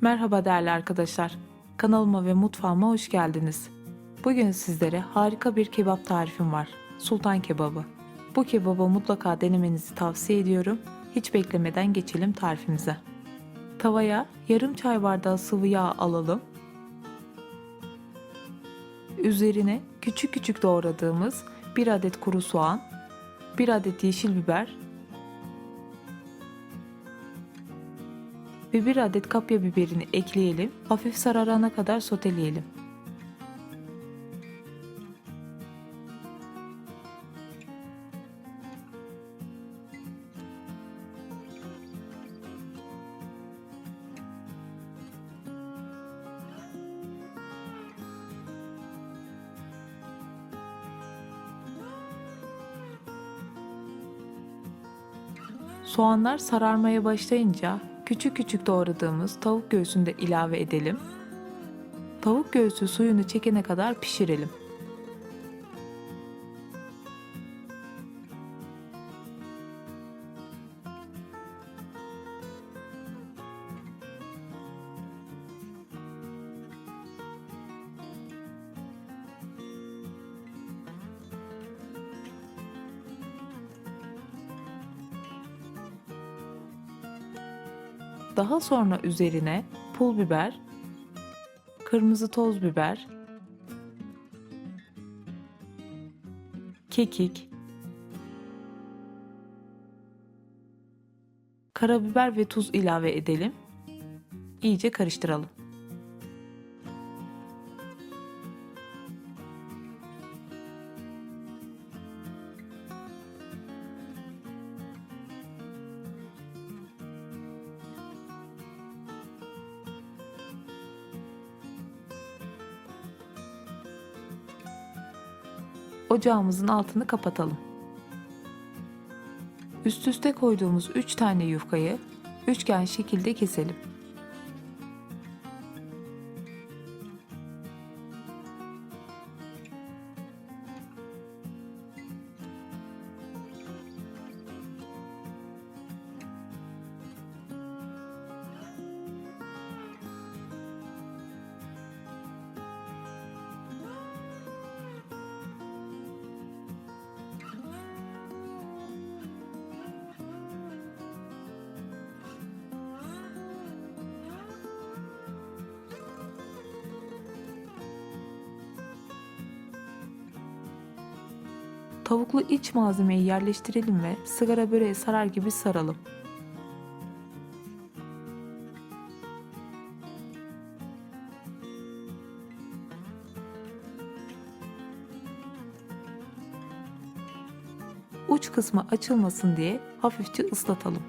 Merhaba değerli arkadaşlar. Kanalıma ve mutfağıma hoş geldiniz. Bugün sizlere harika bir kebap tarifim var. Sultan kebabı. Bu kebabı mutlaka denemenizi tavsiye ediyorum. Hiç beklemeden geçelim tarifimize. Tavaya yarım çay bardağı sıvı yağ alalım. Üzerine küçük küçük doğradığımız 1 adet kuru soğan, 1 adet yeşil biber ve 1 adet kapya biberini ekleyelim. Hafif sararana kadar soteleyelim. Soğanlar sararmaya başlayınca küçük küçük doğradığımız tavuk göğsünü de ilave edelim. Tavuk göğsü suyunu çekene kadar pişirelim. Daha sonra üzerine pul biber, kırmızı toz biber, kekik, karabiber ve tuz ilave edelim. İyice karıştıralım. Ocağımızın altını kapatalım. Üst üste koyduğumuz 3 tane yufkayı üçgen şekilde keselim. Tavuklu iç malzemeyi yerleştirelim ve sigara böreği sarar gibi saralım. Uç kısmı açılmasın diye hafifçe ıslatalım.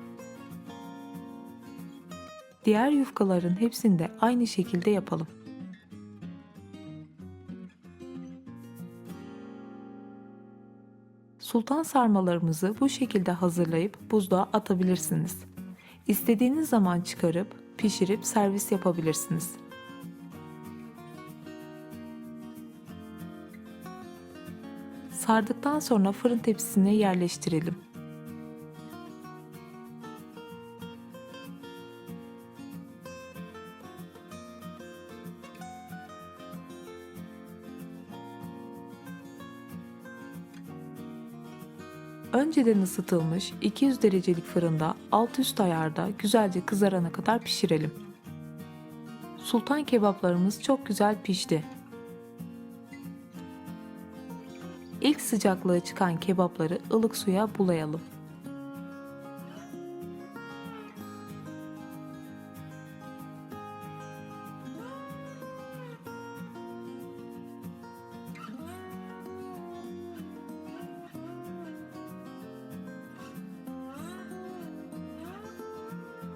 Diğer yufkaların hepsini de aynı şekilde yapalım. Sultan sarmalarımızı bu şekilde hazırlayıp buzluğa atabilirsiniz. İstediğiniz zaman çıkarıp pişirip servis yapabilirsiniz. Sardıktan sonra fırın tepsisine yerleştirelim. Önceden ısıtılmış 200 derecelik fırında alt üst ayarda güzelce kızarana kadar pişirelim. Sultan kebaplarımız çok güzel pişti. İlk sıcaklığı çıkan kebapları ılık suya bulayalım.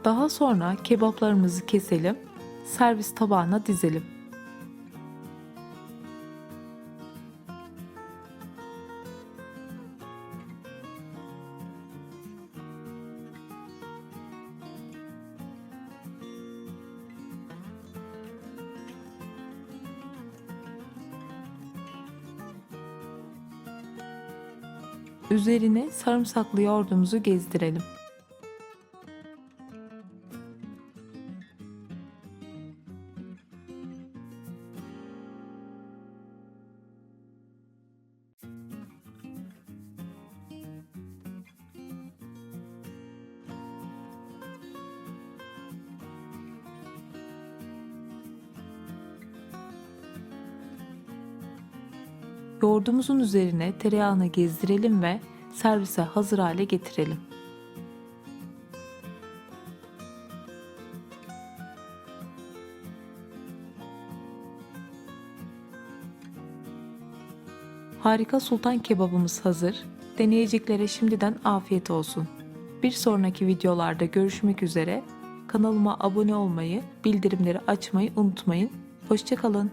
Daha sonra kebaplarımızı keselim, servis tabağına dizelim. Üzerine sarımsaklı yoğurdumuzu gezdirelim. Yoğurdumuzun üzerine tereyağını gezdirelim ve servise hazır hale getirelim. Harika sultan kebabımız hazır. Deneyeceklere şimdiden afiyet olsun. Bir sonraki videolarda görüşmek üzere. Kanalıma abone olmayı, bildirimleri açmayı unutmayın. Hoşçakalın.